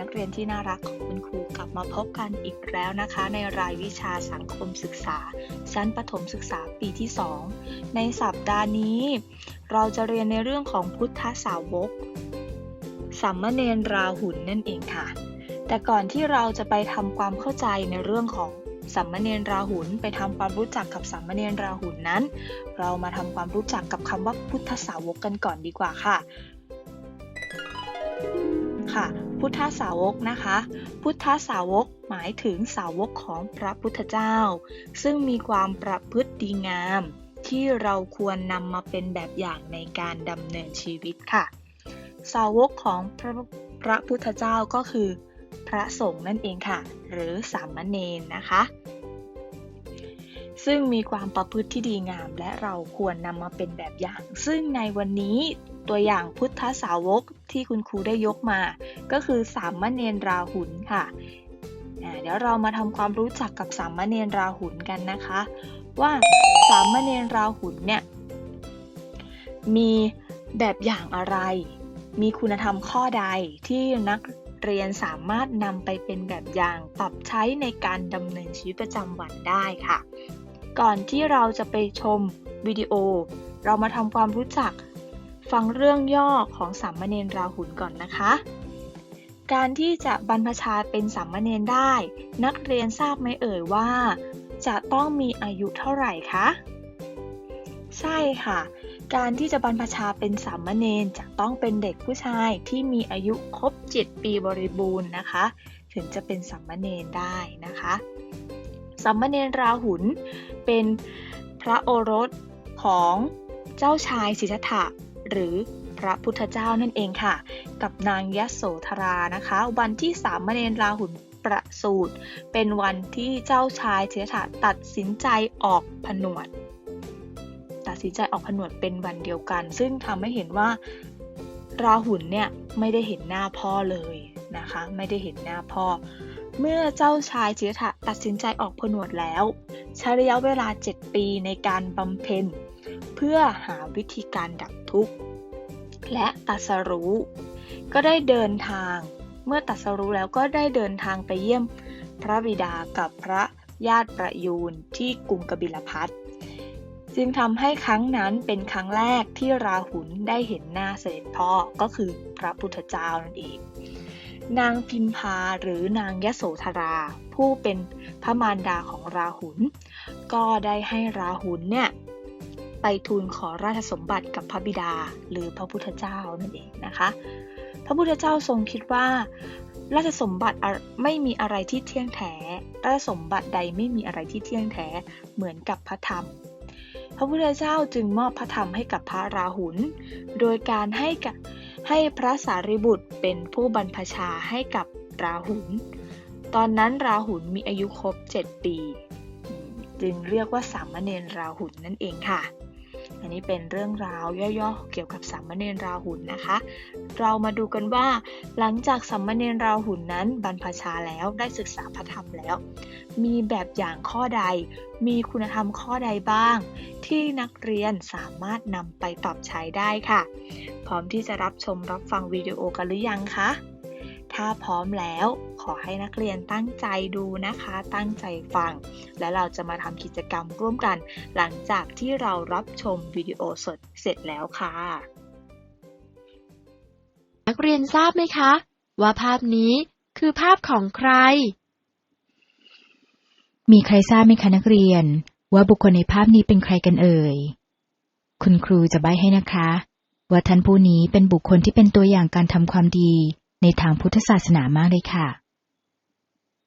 นักเรียนทุกคนนักเรียนที่น่ารักของคุณครูกลับมาพบกันอีกแล้วนะคะ ในรายวิชาสังคมศึกษา ชั้นประถมศึกษาปีที่ 2 ในสัปดาห์นี้ เราจะเรียนในเรื่องของพุทธสาวกสัมมเนรราหุลนั่นเองค่ะ แต่ก่อนที่เราจะไปทำความเข้าใจในเรื่องของสัมมเนรราหุลไปทำความรู้จักกับสัมมเนรราหุลนั้น เรามาทำความรู้จักกับคำว่าพุทธสาวกกันก่อนดีกว่าค่ะ ค่ะ พุทธสาวกนะคะ พุทธสาวกหมายถึงสาวกของพระพุทธเจ้า ซึ่งมีความประพฤติดีงาม ที่เราควรนำมาเป็นแบบอย่างในการดำเนินชีวิตค่ะ สาวกของพระพระพุทธเจ้าก็คือ พระสงฆ์นั่นเองค่ะ หรือสามเณรนะคะ ซึ่งมีความประพฤติที่ดีงาม และเราควรนำมาเป็นแบบอย่าง ซึ่งในวันนี้ ตัวอย่างพุทธสาวกที่คุณครูได้ยกมา ก็คือสามเณรราหุลค่ะ เดี๋ยวเรามาทำความรู้จักกับสามเณรราหุลกันนะคะ ว่าสามเณรราหุลเนี่ยมีแบบอย่างอะไร มีคุณธรรมข้อใดที่นักเรียนสามารถนำไปเป็นแบบอย่างปรับใช้ในการดำเนินชีวิตประจำวันได้ค่ะ ก่อนที่เราจะไปชมวิดีโอ เรามาทำความรู้จัก ฟังเรื่องย่อของสามเณรราหุลก่อนนะคะ การที่จะบรรพชาเป็นสามเณรได้ นักเรียนทราบไหมเอ่ยว่า จะต้องมีอายุเท่าไหร่คะใช่ค่ะ การที่จะบรรพชาเป็นสามเณรจะต้องเป็นเด็กผู้ชายที่มีอายุครบ 7 ปีบริบูรณ์นะคะ ถึงจะเป็นสามเณรได้นะคะสามเณรราหุลเป็นพระโอรสของเจ้าชายสิทธัตถะ หรือพระพุทธเจ้านั่นเองค่ะ กับนางยโสธรานะคะ วันที่สามเณรราหุลประสูติเป็นวันที่เจ้าชายสิทธัตถะตัดสินใจออกผนวด ตัดสินใจออกผนวดเป็นวันเดียวกัน ซึ่งทำให้เห็นว่าราหุลเนี่ยไม่ได้เห็นหน้าพ่อเลยนะคะ ไม่ได้เห็นหน้าพ่อ เมื่อเจ้าชายสิทธัตถะตัดสินใจออกผนวดแล้ว ใช้ระยะเวลา 7 ปีในการบำเพ็ญ เพื่อหาวิธีการดับทุกข์ และตัสรู้ ก็ได้เดินทาง เมื่อตัสรู้แล้วก็ได้เดินทางไปเยี่ยมพระบิดากับพระญาติประยูนที่กรุงกบิลพัทจึงทำให้ครั้งนั้นเป็นครั้งแรกที่ราหุลได้เห็นหน้าเสด็จพ่อก็คือพระพุทธเจ้านั่นเอง นางพิมพาหรือนางยโสธรา ผู้เป็นพระมารดาของราหุลก็ได้ให้ราหุลเนี่ย ไปทูลขอราชสมบัติกับพระบิดา หรือพระพุทธเจ้านั่นเองนะคะ พระพุทธเจ้าทรงคิดว่า ราชสมบัติไม่มีอะไรที่เที่ยงแท้ ราชสมบัติใดไม่มีอะไรที่เที่ยงแท้เหมือนกับพระธรรม พระพุทธเจ้าจึงมอบพระธรรมให้กับพระราหุล โดยการให้กับให้พระสารีบุตรเป็นผู้บรรพชาให้กับราหุล ตอนนั้นราหุลมีอายุครบ 7 ปี จึงเรียกว่าสามเณรราหุลนั่นเองค่ะ อันนี้เป็นเรื่องราวย่อๆ เกี่ยวกับสามเณรราหุลนะคะ เรามาดูกันว่า หลังจากสามเณรราหุลนั้นบรรพชาแล้วได้ศึกษาพระธรรมแล้ว มีแบบอย่างข้อใด มีคุณธรรมข้อใดบ้าง ที่นักเรียนสามารถนำไปปรับใช้ได้ค่ะ พร้อมที่จะรับชมรับฟังวิดีโอกันหรือยังคะ ถ้าพร้อมแล้วขอให้นักเรียนตั้งใจดูนะคะ ตั้งใจฟัง และเราจะมาทำกิจกรรมร่วมกัน หลังจากที่เรารับชมวิดีโอสดเสร็จแล้วค่ะ นักเรียนทราบไหมคะ ว่าภาพนี้คือภาพของใคร มีใครทราบไหมคะนักเรียน ว่าบุคคลในภาพนี้เป็นใครกันเอ่ย คุณครูจะใบ้ให้นะคะ ว่าท่านผู้นี้เป็นบุคคลที่เป็นตัวอย่างการทำความดี ในทางพุทธศาสนามากเลยค่ะ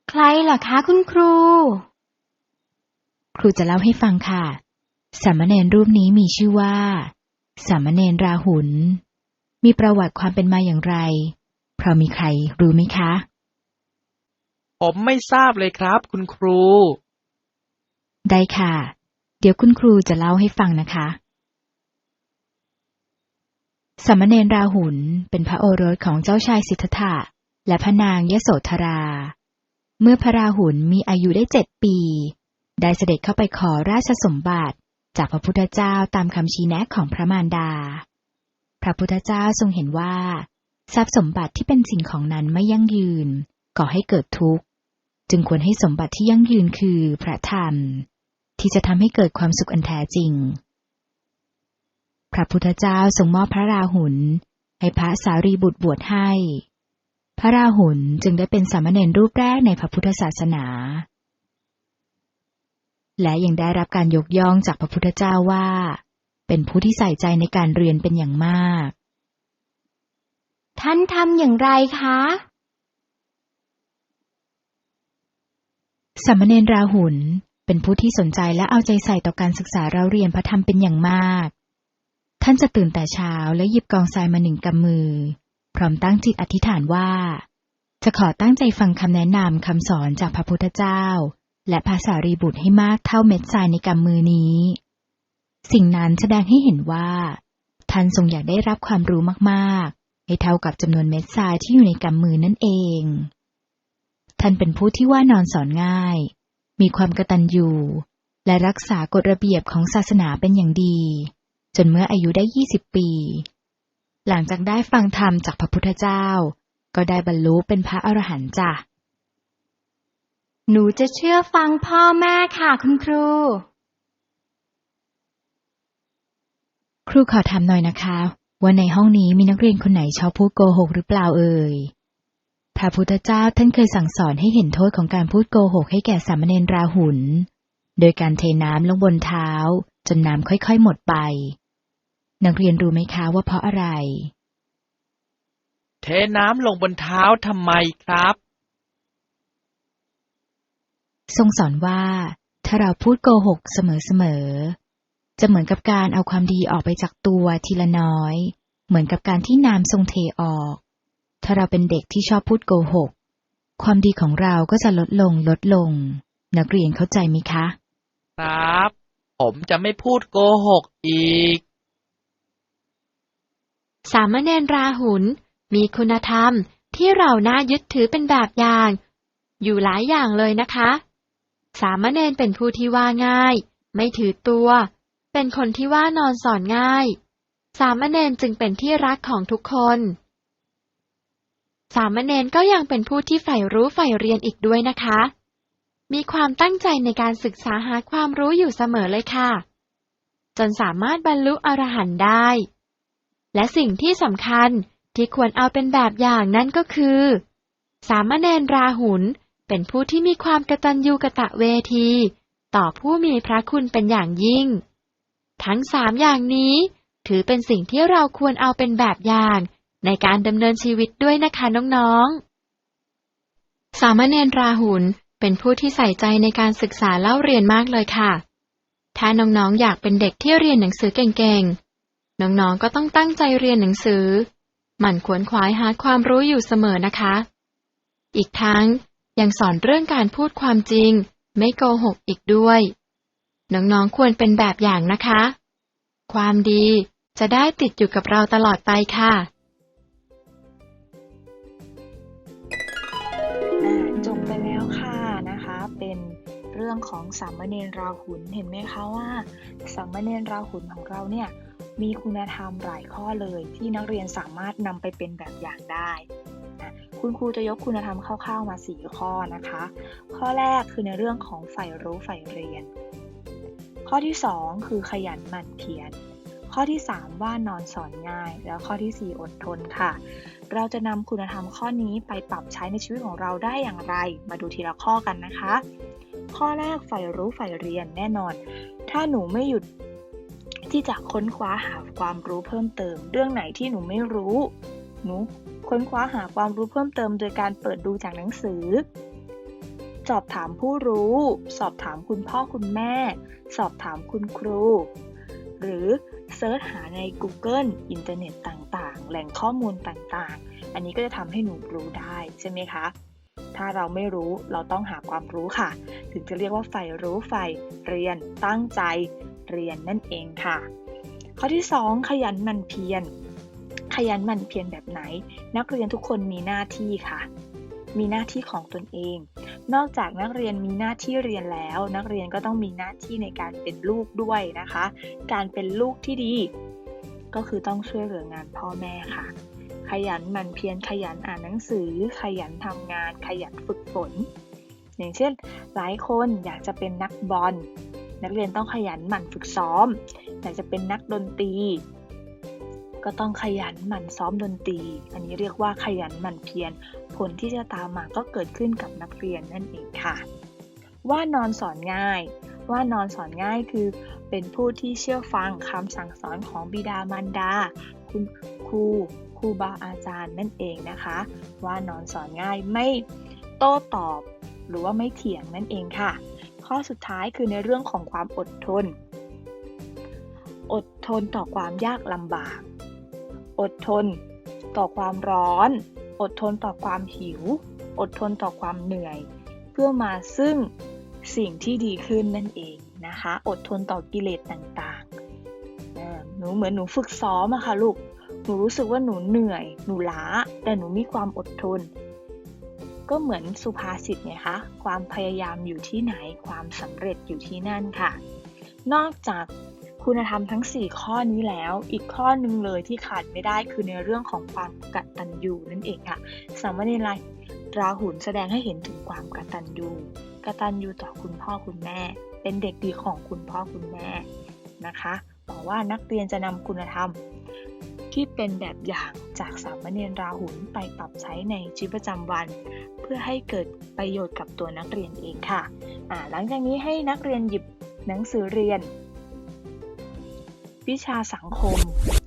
ใครเหรอคะคุณครู ครูจะเล่าให้ฟังค่ะสามเณรรูปนี้มีชื่อว่าสามเณรราหุล มีประวัติความเป็นมาอย่างไร เพราะมีใครรู้ไหมคะ ผมไม่ทราบเลยครับ คุณครู ได้ค่ะ เดี๋ยวคุณครูจะเล่าให้ฟังนะคะ สามเณรราหุลเป็นพระโอรสของเจ้าชายสิทธัตถะและพระนางยโสธรา เมื่อพระราหุลมีอายุได้เจ็ดปี ได้เสด็จเข้าไปขอราชสมบัติจากพระพุทธเจ้าตามคำชี้แนะของพระมารดา พระพุทธเจ้าทรงเห็นว่า ทรัพย์สมบัติที่เป็นสิ่งของนั้นไม่ยั่งยืนก่อให้เกิดทุกข์ จึงควรให้สมบัติที่ยั่งยืนคือพระธรรม ที่จะทำให้เกิดความสุขอันแท้จริง พระพุทธเจ้าทรงมอบพระราหุลให้พระสารีบุตรบวชให้ พระราหุลจึงได้เป็นสามเณรรูปแรกในพระพุทธศาสนา และยังได้รับการยกย่องจากพระพุทธเจ้าว่า เป็นผู้ที่ใส่ใจในการเรียนเป็นอย่างมาก ท่านทำอย่างไรคะ สามเณรราหุลเป็นผู้ที่สนใจและเอาใจใส่ต่อการศึกษาเราเรียนพระธรรมเป็นอย่างมาก ท่านจะตื่นแต่เช้าและหยิบกองทรายมาหนึ่งกำมือ พร้อมตั้งจิตอธิษฐานว่า จะขอตั้งใจฟังคำแนะนำคำสอนจากพระพุทธเจ้า และภาษารีบุตรให้มากเท่าเม็ดทรายในกำมือนี้ สิ่งนั้นแสดงให้เห็นว่า ท่านทรงอยากได้รับความรู้มากๆ ให้เท่ากับจำนวนเม็ดทรายที่อยู่ในกำมือนั่นเอง ท่านเป็นผู้ที่ว่านอนสอนง่าย มีความกระตัญญูและรักษากฎระเบียบของศาสนาเป็นอย่างดี จนเมื่ออายุได้20ปี หลังจากได้ฟังธรรมจากพระพุทธเจ้า ก็ได้บรรลุเป็นพระอรหันต์จ้ะ หนูจะเชื่อฟังพ่อแม่ค่ะคุณครู ครูขอถามหน่อยนะคะ ว่าในห้องนี้มีนักเรียนคนไหนชอบพูดโกหกหรือเปล่าเอ่ยพระพุทธเจ้าท่านเคยสั่งสอนให้เห็นโทษของการพูดโกหกให้แก่สามเณรราหุล โดยการเทน้ำลงบนเท้า จนน้ำค่อยๆหมดไป นักเรียนรู้ไหมคะว่าเพราะอะไร เทน้ำลงบนเท้าทำไมครับ ทรงสอนว่า ถ้าเราพูดโกหกเสมอๆ จะเหมือนกับการเอาความดีออกไปจากตัวทีละน้อย เหมือนกับการที่น้ำทรงเทออก ถ้าเราเป็นเด็กที่ชอบพูดโกหก ความดีของเราก็จะลดลงลดลง นักเรียนเข้าใจไหมคะ ครับ ผมจะไม่พูดโกหกอีก สามเณรราหุลมีคุณธรรมที่เราน่ายึดถือเป็นแบบอย่าง อยู่หลายอย่างเลยนะคะ สามเณรเป็นผู้ที่ว่าง่าย ไม่ถือตัว เป็นคนที่ว่านอนสอนง่าย สามเณรจึงเป็นที่รักของทุกคน สามเณรก็ยังเป็นผู้ที่ใฝ่รู้ใฝ่เรียนอีกด้วยนะคะ มีความตั้งใจในการศึกษาหาความรู้อยู่เสมอเลยค่ะ จนสามารถบรรลุอรหันต์ได้ และสิ่งที่สำคัญที่ควรเอาเป็นแบบอย่างนั่นก็คือ สามเณรราหุลเป็นผู้ที่มีความกตัญญูกะตะเวที ต่อผู้มีพระคุณเป็นอย่างยิ่ง ทั้งสามอย่างนี้ถือเป็นสิ่งที่เราควรเอาเป็นแบบอย่างในการดำเนินชีวิตด้วยนะคะน้องๆ สามเณรราหุลเป็นผู้ที่ใส่ใจในการศึกษาเล่าเรียนมากเลยค่ะ ถ้าน้องๆ อยากเป็นเด็กที่เรียนหนังสือเก่ง น้องๆก็ต้องตั้งใจเรียนหนังสือ หมั่นขวนขวายหาความรู้อยู่เสมอนะคะ อีกทั้งยังสอนเรื่องการพูดความจริง ไม่โกหกอีกด้วย น้องๆควรเป็นแบบอย่างนะคะ ความดีจะได้ติดอยู่กับเราตลอดไปค่ะจบไปแล้วค่ะนะคะ เป็นเรื่องของสามเณรราหุลเห็นไหมคะว่าสามเณรราหุลของเราเนี่ย มีคุณธรรมหลายข้อเลยที่นักเรียนสามารถนำไปเป็นแบบอย่างได้นะคุณครูจะยกคุณธรรมคร่าวๆมา 4 ข้อนะคะ ข้อแรกคือในเรื่องของใฝ่รู้ใฝ่เรียน ข้อที่ 2 คือขยันหมั่นเพียรข้อที่ 3 ว่านอนสอนง่าย แล้วข้อทีสี่4 อดทนค่ะ เราจะนำคุณธรรมข้อนี้ไปปรับใช้ในชีวิตของเราได้อย่างไร มาดูทีละข้อกันนะคะ ข้อแรกใฝ่รู้ใฝ่เรียนแน่นอน ถ้าหนูไม่หยุด ที่จะค้นคว้าหาความรู้เพิ่มเติม เรื่องไหนที่หนูไม่รู้ หนูค้นคว้าหาความรู้เพิ่มเติม โดยการเปิดดูจากหนังสือ สอบถามผู้รู้ สอบถามคุณพ่อคุณแม่ สอบถามคุณครู หรือเซิร์ชหาใน Google อินเทอร์เน็ตต่างๆ แหล่งข้อมูลต่างๆ อันนี้ก็จะทำให้หนูรู้ได้ใช่ไหมคะ ถ้าเราไม่รู้เราต้องหาความรู้ค่ะ ถึงจะเรียกว่าใฝ่รู้ใฝ่เรียนตั้งใจ เรียนนั่นเองค่ะ ข้อที่ 2 ขยันหมั่นเพียร ขยันหมั่นเพียรแบบไหน นักเรียนทุกคนมีหน้าที่ค่ะ มีหน้าที่ของตนเอง นอกจากนักเรียนมีหน้าที่เรียนแล้ว นักเรียนก็ต้องมีหน้าที่ในการเป็นลูกด้วยนะคะ การเป็นลูกที่ดี ก็คือต้องช่วยเหลืองานพ่อแม่ค่ะขยันหมั่นเพียรขยันอ่านหนังสือ ขยันทำงาน ขยันฝึกฝน อย่างเช่น หลายคนอยากจะเป็นนักบอล นักเรียนต้องขยันหมั่นฝึกซ้อมอยากจะเป็นนักดนตรี ก็ต้องขยันหมั่นซ้อมดนตรี อันนี้เรียกว่าขยันหมั่นเพียรผลที่จะตามมาก็เกิดขึ้นกับนักเรียนนั่นเองค่ะ ว่านอนสอนง่าย ว่านอนสอนง่ายคือ เป็นผู้ที่เชื่อฟังคำสั่งสอนของบิดามารดา คุณครูครูบาอาจารย์นั่นเองนะคะ ว่านอนสอนง่ายไม่โต้ตอบหรือว่าไม่เถียงนั่นเองค่ะ ข้อสุดท้ายคือในเรื่องของความอดทน อดทนต่อความยากลำบาก อดทนต่อความร้อน อดทนต่อความหิว อดทนต่อความเหนื่อย เพื่อมาซึ่งสิ่งที่ดีขึ้นนั่นเองนะคะ อดทนต่อกิเลสต่างๆ หนูเหมือนหนูฝึกซ้อมอะค่ะลูก หนูรู้สึกว่าหนูเหนื่อย หนูล้า แต่หนูมีความอดทน ก็เหมือนสุภาษิตไงคะ ความพยายามอยู่ที่ไหน ความสำเร็จอยู่ที่นั่นค่ะ นอกจากคุณธรรมทั้ง 4 ข้อนี้แล้ว อีกข้อหนึ่งเลยที่ขาดไม่ได้คือในเรื่องของความกตัญญูนั่นเองค่ะ สามเณรไรราหุลแสดงให้เห็นถึงความกตัญญูกตัญญูต่อคุณพ่อคุณแม่ เป็นเด็กดีของคุณพ่อคุณแม่นะคะบอกว่านักเรียนจะนำคุณธรรม ที่เป็นแบบอย่างจากสามเณรราหุลไปปรับใช้ในชีวิตประจำวัน พื่อให้เกิดประโยชน์กับตัวนักเรียนเองค่ะอ่าหลังจากนี้ให้นักเรียนหยิบหนังสือเรียน วิชาสังคม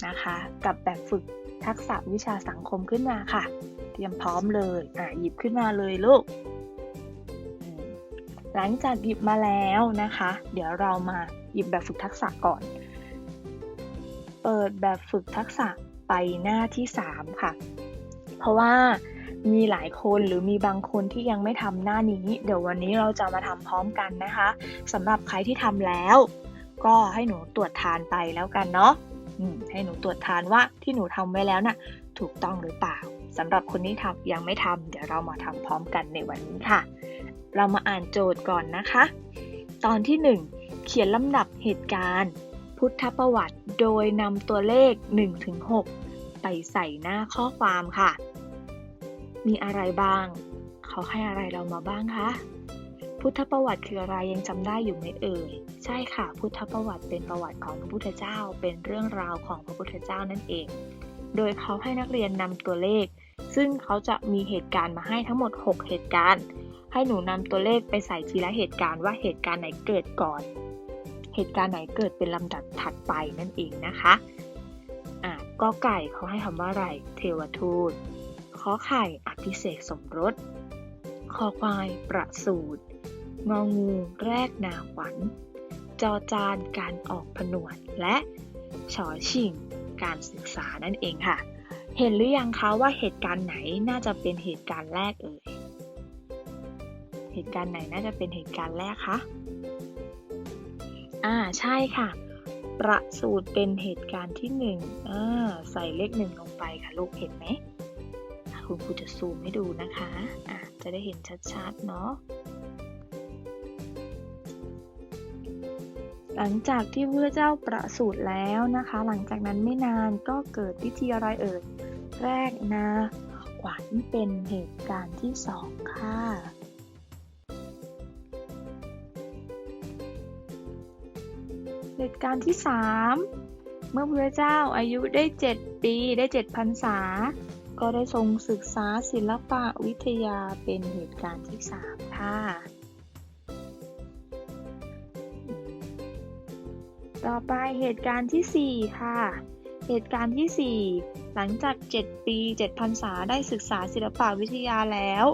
นะคะ กับแบบฝึกทักษะวิชาสังคมขึ้นมาค่ะ เตรียมพร้อมเลยอ่าหยิบขึ้นมาเลยลูกหลังจากหยิบมาแล้วนะคะ เดี๋ยวเรามาหยิบแบบฝึกทักษะก่อน เปิดแบบฝึกทักษะไปหน้าที่ 3 ค่ะ เพราะว่า มีหลายคนหรือมีบางคนที่ยังไม่ทำหน้านี้ เดี๋ยววันนี้เราจะมาทำพร้อมกันนะคะสำหรับใครที่ทำแล้ว ก็ให้หนูตรวจทานไปแล้วกันเนาะให้หนูตรวจทานว่าที่หนูทำไว้แล้วน่ะถูกต้องหรือเปล่าสำหรับคนที่ทำยังไม่ทำเดี๋ยวเรามาทำพร้อมกันในวันนี้ค่ะ เรามาอ่านโจทย์ก่อนนะคะ ตอนที่ 1 เขียนลำดับเหตุการณ์ พุทธประวัติโดยนำตัวเลข 1-6 ไปใส่หน้าข้อความค่ะ มีอะไรบ้าง เขาให้อะไรเรามาบ้างคะ พุทธประวัติคืออะไรยังจำได้อยู่ไหมเอ่ย ใช่ค่ะ พุทธประวัติเป็นประวัติของพระพุทธเจ้า เป็นเรื่องราวของพระพุทธเจ้านั่นเอง โดยเขาให้นักเรียนนำตัวเลข ซึ่งเขาจะมีเหตุการณ์มาให้ทั้งหมด 6 เหตุการณ์ ให้หนูนำตัวเลขไปใส่ทีละเหตุการณ์ว่าเหตุการณ์ไหนเกิดก่อน เหตุการณ์ไหนเกิดเป็นลำดับถัดไปนั่นเองนะคะ อะก็ไก่เขาให้คำว่าอะไร เทวทูต ขอไข่อภิเษกสมรส คอควายประสูตรงองูแรกนาขวัญ จอจานการออกผนวดและชอชิงการศึกษานั่นเองค่ะ เห็นหรือยังคะว่าเหตุการณ์ไหนน่าจะเป็นเหตุการณ์แรกเอ่ย เหตุการณ์ไหนน่าจะเป็นเหตุการณ์แรกคะ อ่าใช่ค่ะ ประสูตรเป็นเหตุการณ์ที่หนึ่งอ่าใส่เลขหนึ่งลงไปค่ะลูกเห็นไหม คุณครูจะซูมให้ดูนะคะะจะได้เห็นชัดๆเนาะหลังจากที่พระเจ้าประสูติแล้วนะคะ หลังจากนั้นไม่นานก็เกิดพิธีอะไรเอ่ยแรกนาขวัญเป็นเหตุการณ์ที่สองค่ะเหตุการณ์ที่สามเมื่อพระเจ้าอายุได้เจ็ดปีได้เจ็ดพรรษา ก็ได้ทรงศึกษาศิลปะวิทยาเป็นเหตุการณ์ที่สามค่ะ ต่อไปเหตุการณ์ที่สี่ค่ะ เหตุการณ์ที่สี่หลังจาก 7 ปี 7 พรรษาได้ศึกษาศิลปะวิทยาแล้ว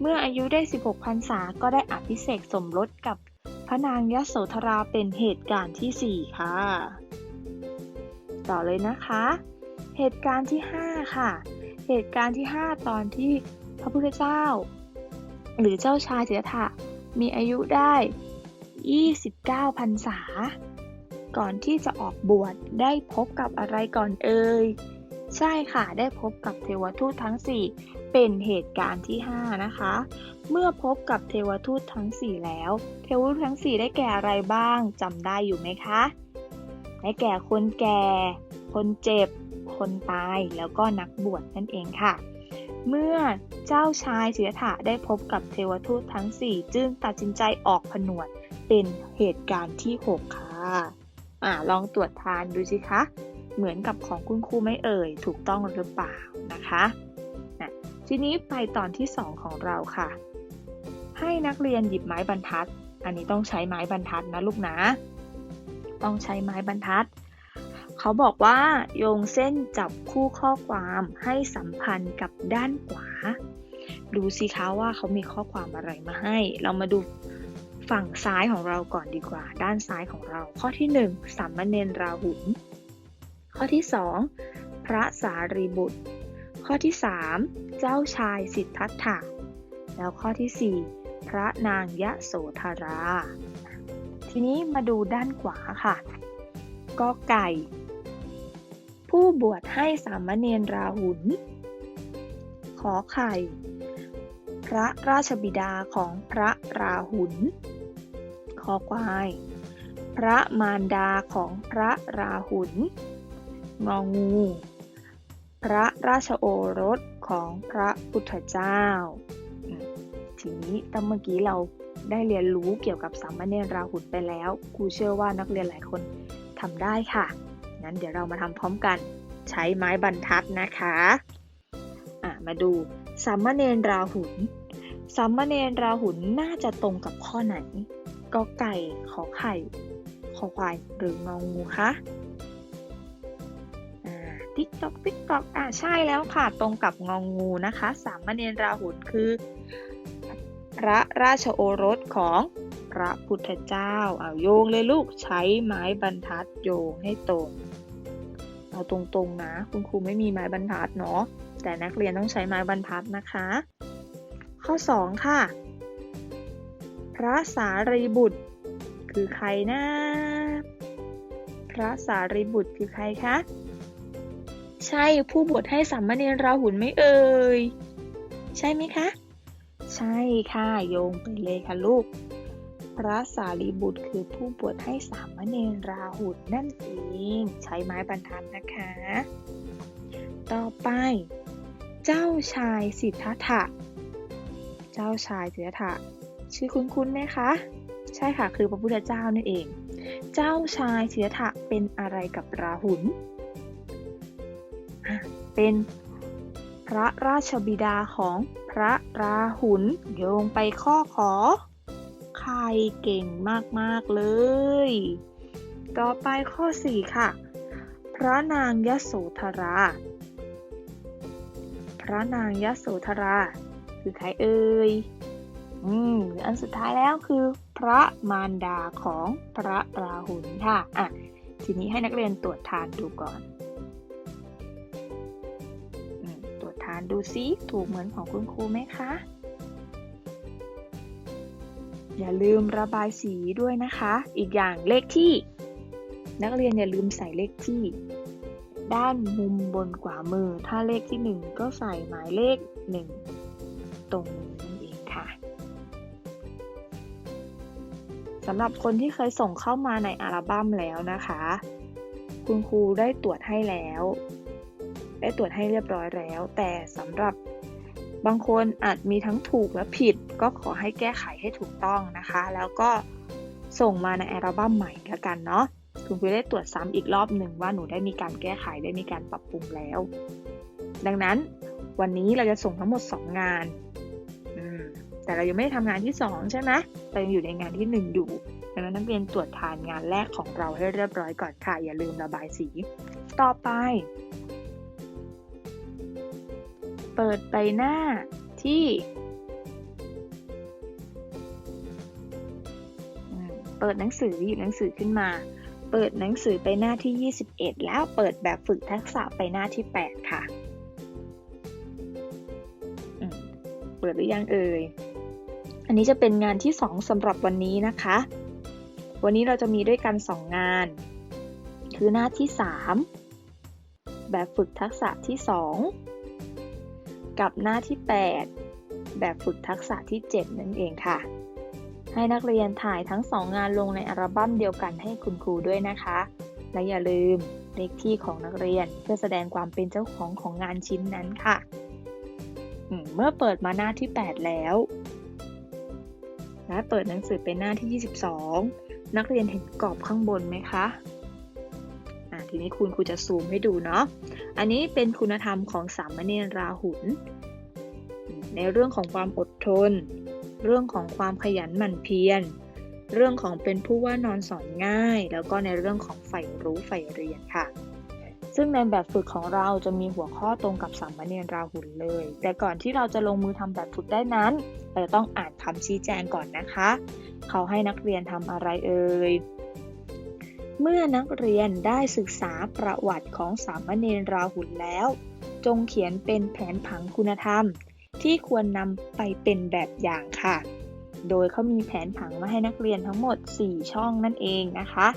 เมื่ออายุได้ 16 พรรษาก็ได้อภิเษกสมรสกับพระนางยโสธราเป็นเหตุการณ์ที่ 4 ค่ะ ต่อเลยนะคะ เหตุการณ์ที่ 5 ค่ะ เหตุการณ์ที่ 5 ตอนที่พระพุทธเจ้า หรือเจ้าชายสิทธัตถะมีอายุได้ 29พรรษา ก่อนที่จะออกบวชได้พบกับอะไรก่อนเอ่ย ใช่ค่ะได้พบกับเทวทูตทั้ง 4 เป็นเหตุการณ์ที่ 5 นะคะ เมื่อพบกับเทวทูตทั้ง 4 แล้ว เทวทูตทั้ง 4 ได้แก่อะไรบ้างจำได้อยู่ไหมคะ ได้แก่คนแก่ คนเจ็บ คนตายแล้วก็นักบวชนั่นเองค่ะ เมื่อเจ้าชายสิทธัตถะได้พบกับเทวทูตทั้ง 4 จึงตัดสินใจออกผนวดเป็นเหตุการณ์ที่ 6 ค่ะอ่าลองตรวจทานดูสิคะ เหมือนกับของคุณครูไม่เอ่ย ถูกต้องหรือเปล่านะคะนะทีนี้ไปตอนที่ 2 ของเราค่ะ ให้นักเรียนหยิบไม้บรรทัด อันนี้ต้องใช้ไม้บรรทัดนะลูกนะ ต้องใช้ไม้บรรทัด เขาบอกว่าโยงเส้นจับคู่ข้อความให้สัมพันธ์กับด้านขวา ดูสิคะว่าเขามีข้อความอะไรมาให้ เรามาดูฝั่งซ้ายของเราก่อนดีกว่า ด้านซ้ายของเรา ข้อที่ 1สัมมเนรราหุลข้อที่ 2 พระสารีบุตร ข้อที่ 3 เจ้าชายสิทธัตถะ แล้วข้อที่ 4 พระนางยะโสธรา ทีนี้มาดูด้านขวาค่ะกอไก่ ผู้บวชให้สามเณรราหุล ขอไข่ พระราชบิดาของพระราหุล ขอควาย พระมารดาของพระราหุล งองู พระราชโอรสของพระพุทธเจ้า ทีนี้ตั้งเมื่อกี้เราได้เรียนรู้เกี่ยวกับสามเณรราหุลไปแล้ว ครูเชื่อว่านักเรียนหลายคนทำได้ค่ะ งั้นเดี๋ยวเรามาทำพร้อมกันใช้ไม้บรรทัดนะคะะมาดูสามเณรราหุลสามเณรราหุลน่าจะตรงกับข้อไหนกอไก่ขอไข่ขอควายหรืององูคะติ๊กตอกติ๊กตอกอ่าใช่แล้วค่ะ ตรงกับงองูนะคะ สามเณรราหุลคือ พระราชโอรสของพระพุทธเจ้าเอาโยงเลยลูกใช้ไม้บรรทัดโยงให้ตรง เอาตรงๆนะ คุณครูไม่มีไม้บรรทัดเนาะแต่นักเรียนต้องใช้ไม้บรรทัดนะคะ ข้อ 2 ค่ะ พระสารีบุตร คือใครนะพระสารีบุตรคือใครคะ ใช่ผู้บวชให้สามมาเณรราหุลไม่เอ่ย ใช่ไหมคะ ใช่ค่ะ โยงไปเลยค่ะลูก พระสารีบุตรคือผู้บวชให้สามเณรราหุลนั่นเอง ใช้ไม้บรรทัดนะคะ ต่อไป เจ้าชายสิทธัตถะ เจ้าชายสิทธัตถะ ชื่อคุ้นๆไหมคะ ใช่ค่ะ คือพระพุทธเจ้านั่นเอง เจ้าชายสิทธัตถะเป็นอะไรกับราหุลเป็นพระราชบิดาของพระราหุลโยงไปข้อขอ ใครเก่งมาก ๆ เลย ต่อไปข้อ 4 ค่ะ พระนางยโสธรา พระนางยโสธรา คือใครเอ่ย อืมอันสุดท้ายแล้วคือ พระมารดาของพระราหุลค่ะ อะ ทีนี้ให้นักเรียนตรวจทานดูก่อนอตรวจทานดูซิถูกเหมือนของคุณครูไหมคะ อย่าลืมระบายสีด้วยนะคะ อีกอย่างเลขที่ นักเรียนอย่าลืมใส่เลขที่ ด้านมุมบนขวามือ ถ้าเลขที่ 1 ก็ใส่หมายเลข 1 ตรงนี้เองค่ะสำหรับคนที่เคยส่งเข้ามาในอัลบั้มแล้วนะคะ คุณครูได้ตรวจให้แล้ว ได้ตรวจให้เรียบร้อยแล้ว แต่สำหรับ บางคนอาจมีทั้งถูกและผิด ก็ขอให้แก้ไขให้ถูกต้องนะคะ แล้วก็ส่งมาในอัลบั้มใหม่ละกันเนาะคุณครูได้ตรวจซ้ำอีกรอบหนึ่งว่าหนูได้มีการแก้ไขได้มีการปรับปรุงแล้ว ดังนั้นวันนี้เราจะส่งทั้งหมด 2 งานแต่เรายังไม่ได้ทำงานที่ 2 ใช่ไหมเรายังอยู่ในงานที่ 1 อยู่ดังนั้นนักเรียนตรวจทานงานแรกของเราให้เรียบร้อยก่อนค่ะอย่าลืมระบายสี ต่อไป เปิดใบหน้าที่เปิดหนังสือหยิบหนังสือขึ้นมา เปิดหนังสือไปหน้าที่ 21 แล้วเปิดแบบฝึกทักษะไปหน้าที่ 8 ค่ะ เปิดหรือยังเอ่ย อันนี้จะเป็นงานที่ 2สำหรับวันนี้นะคะ วันนี้เราจะมีด้วยกัน 2 งาน คือหน้าที่ 3 แบบฝึกทักษะที่ 2 กับหน้าที่ 8 แบบฝึกทักษะที่ 7 นั่นเองค่ะ ให้นักเรียนถ่ายทั้ง 2 งานลงในอัลบั้มเดียวกันให้คุณครูด้วยนะคะ และอย่าลืมเลขที่ของนักเรียนเพื่อแสดงความเป็นเจ้าของของงานชิ้นนั้นค่ะ เมื่อเปิดมาหน้าที่ 8 แล้ว และเปิดหนังสือเป็นหน้าที่ 22 นักเรียนเห็นกรอบข้างบนไหมคะ ทีนี้คุณครูจะซูมให้ดูเนาะ อันนี้เป็นคุณธรรมของสามเณรราหุลในเรื่องของความอดทน เรื่องของความขยันหมั่นเพียร เรื่องของเป็นผู้ว่านอนสอนง่าย แล้วก็ในเรื่องของใฝ่รู้ใฝ่เรียนค่ะซึ่งในแบบฝึกของเราจะมีหัวข้อตรงกับสามเณรราหุลเลย แต่ก่อนที่เราจะลงมือทำแบบฝึกได้นั้นเราจะต้องอ่านคำชี้แจงก่อนนะคะ เขาให้นักเรียนทำอะไรเอ่ย เมื่อนักเรียนได้ศึกษาประวัติของสามเณรราหุลแล้ว จงเขียนเป็นแผนผังคุณธรรม ที่ควรนำไปเป็นแบบอย่างค่ะ โดยเขามีแผนผังมาให้นักเรียนทั้งหมด 4 ช่องนั่นเองนะคะ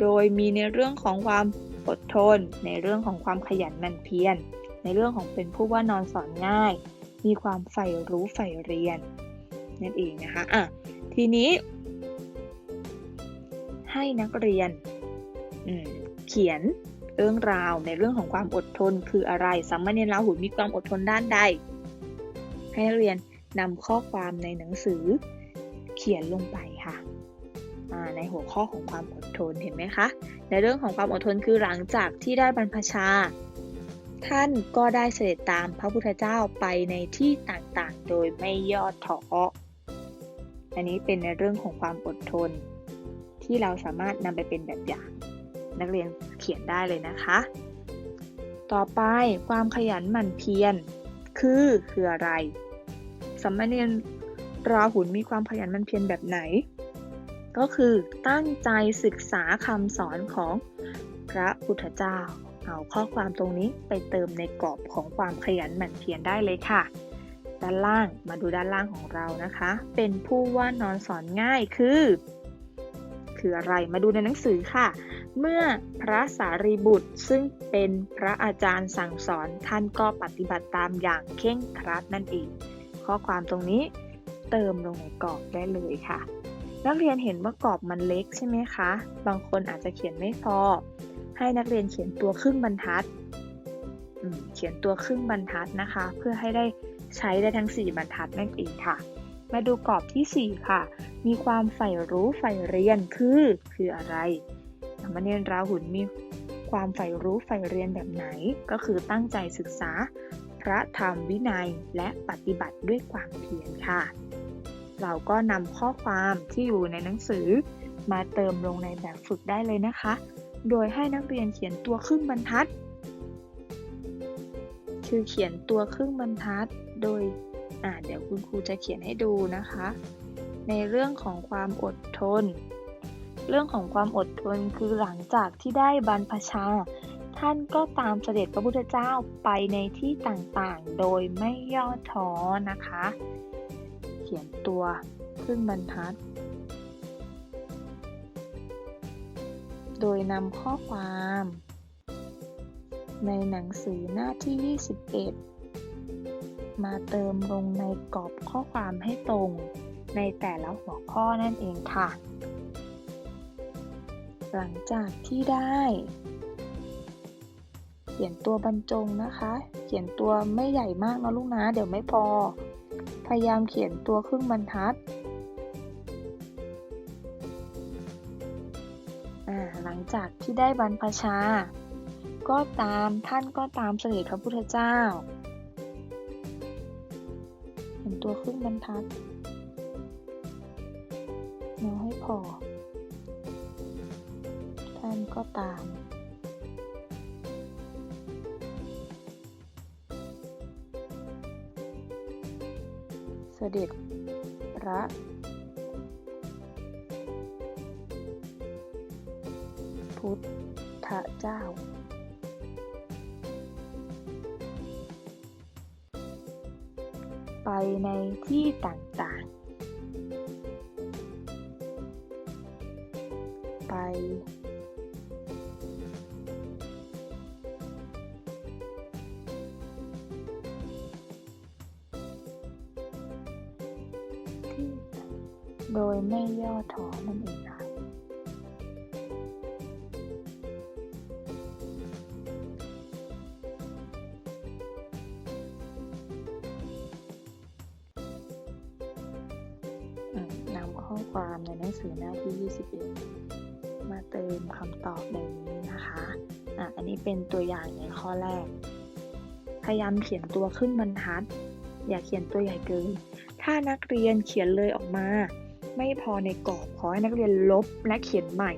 โดยมีในเรื่องของความอดทน ในเรื่องของความขยันหมั่นเพียร ในเรื่องของเป็นผู้ว่านอนสอนง่าย มีความใฝ่รู้ใฝ่เรียนนั่นเองนะคะอะทีนี้ ให้นักเรียนเขียนเรื่องราวในเรื่องของความอดทนคืออะไรสามเณรราหุลมีความอดทนด้านใด ให้นักเรียนนำข้อความในหนังสือเขียนลงไปค่ะในหัวข้อของความอดทนเห็นไหมคะ ในเรื่องของความอดทนคือหลังจากที่ได้บรรพชา ท่านก็ได้เสด็จตามพระพุทธเจ้าไปในที่ต่างๆ โดยไม่ย่อท้ออันนี้เป็นในเรื่องของความอดทน ที่เราสามารถนำไปเป็นแบบอย่าง นักเรียนเขียนได้เลยนะคะ ต่อไปความขยันหมั่นเพียรคือคืออะไรสามเณรราหุลมีความขยันหมั่นเพียรแบบไหน ก็คือตั้งใจศึกษาคำสอนของพระพุทธเจ้า เอาข้อความตรงนี้ไปเติมในกรอบของความขยันหมั่นเพียรได้เลยค่ะ ด้านล่างมาดูด้านล่างของเรานะคะ เป็นผู้ว่านอนสอนง่ายคือ คืออะไร มาดูในหนังสือค่ะ เมื่อพระสารีบุตรซึ่งเป็นพระอาจารย์สั่งสอนท่านก็ปฏิบัติตามอย่างเคร่งครัดนั่นเอง ข้อความตรงนี้เติมลงในกรอบได้เลยค่ะ นักเรียนเห็นว่ากรอบมันเล็กใช่ไหมคะ บางคนอาจจะเขียนไม่พอ ให้นักเรียนเขียนตัวครึ่งบรรทัด เขียนตัวครึ่งบรรทัดนะคะ เพื่อให้ได้ใช้ได้ทั้ง 4 บรรทัดนั่นเองค่ะ มาดูกรอบทีสี่4 ค่ะ มีความใฝ่รู้ใฝ่เรียนคือคืออะไรสามเณรราหุลมีความใฝ่รู้ใฝ่เรียนแบบไหน ก็คือตั้งใจศึกษา พระธรรมวินัยและปฏิบัติด้วยความเพียรค่ะ เราก็นำข้อความที่อยู่ในหนังสือ มาเติมลงในแบบฝึกได้เลยนะคะ โดยให้นักเรียนเขียนตัวครึ่งบรรทัด คือเขียนตัวครึ่งบรรทัด โดย อ่าเดี๋ยวคุณครูจะเขียนให้ดูนะคะ ในเรื่องของความอดทน เรื่องของความอดทนคือหลังจากที่ได้บรรพชา ท่านก็ตามเสด็จพระพุทธเจ้าไปในที่ต่างๆ โดยไม่ย่อท้อนะคะ เขียนตัวครึ่งบรรทัด โดยนำข้อความ ในหนังสือหน้าที่ 21 มาเติมลงในกรอบข้อความให้ตรง ในแต่ละหัวข้อนั่นเองค่ะ หลังจากที่ได้ เขียนตัวบรรจงนะคะ เขียนตัวไม่ใหญ่มากนะลูกนะ เดี๋ยวไม่พอ พยายามเขียนตัวครึ่งบรรทัดหลังจากที่ได้บรรพชา ก็ตามท่านก็ตามเสด็จพระพุทธเจ้าเขียนตัวครึ่งบรรทัด ก็ตาม เสด็จพระพุทธเจ้า ไปในที่ต่าง อความในหนังสือหน้าที่ 21 มาเติมคำตอบในนี้นะคะอะอันนี้เป็นตัวอย่างในข้อแรก พยายามเขียนตัวขึ้นบรรทัด อย่าเขียนตัวใหญ่เกิน ถ้านักเรียนเขียนเลยออกมา ไม่พอในกรอบขอให้นักเรียนลบและเขียนใหม่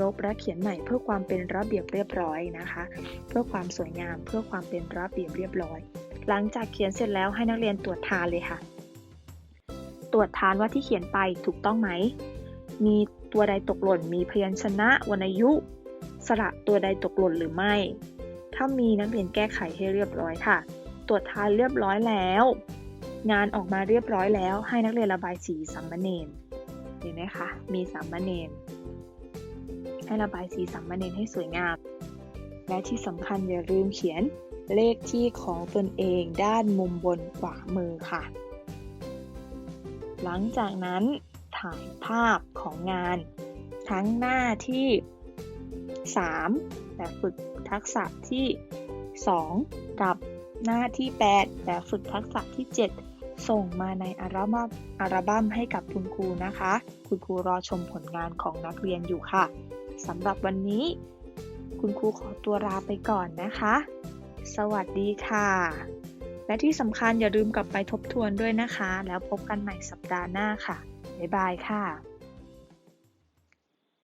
ลบและเขียนใหม่เพื่อความเป็นระเบียบเรียบร้อยนะคะ เพื่อความสวยงามเพื่อความเป็นระเบียบเรียบร้อย หลังจากเขียนเสร็จแล้วให้นักเรียนตรวจทานเลยค่ะ ตรวจทานว่าที่เขียนไปถูกต้องไหม มีตัวใดตกหล่น มีพยัญชนะวรรณยุ สระตัวใดตกหล่นหรือไม่ ถ้ามีนักเรียนแก้ไขให้เรียบร้อยค่ะ ตรวจทานเรียบร้อยแล้ว งานออกมาเรียบร้อยแล้ว ให้นักเรียนระบายสีสามเณรเห็นไหมคะ มีสามเณรให้ระบายสีสามเณรให้สวยงาม และที่สำคัญอย่าลืมเขียนเลขที่ของตนเองด้านมุมบนขวามือค่ะ หลังจากนั้นถ่ายภาพของงาน ทั้งหน้าที่ 3 แบบฝึกทักษะที่ 2 กับหน้าที่ 8 แบบฝึกทักษะที่ 7 ส่งมาในอัลบั้มอัลบั้มให้กับคุณครูนะคะ คุณครูรอชมผลงานของนักเรียนอยู่ค่ะสำหรับวันนี้ คุณครูขอตัวลาไปก่อนนะคะ สวัสดีค่ะ และที่สำคัญอย่าลืมกลับไปทบทวนด้วยนะคะ แล้วพบกันใหม่สัปดาห์หน้าค่ะ บ๊ายบายค่ะ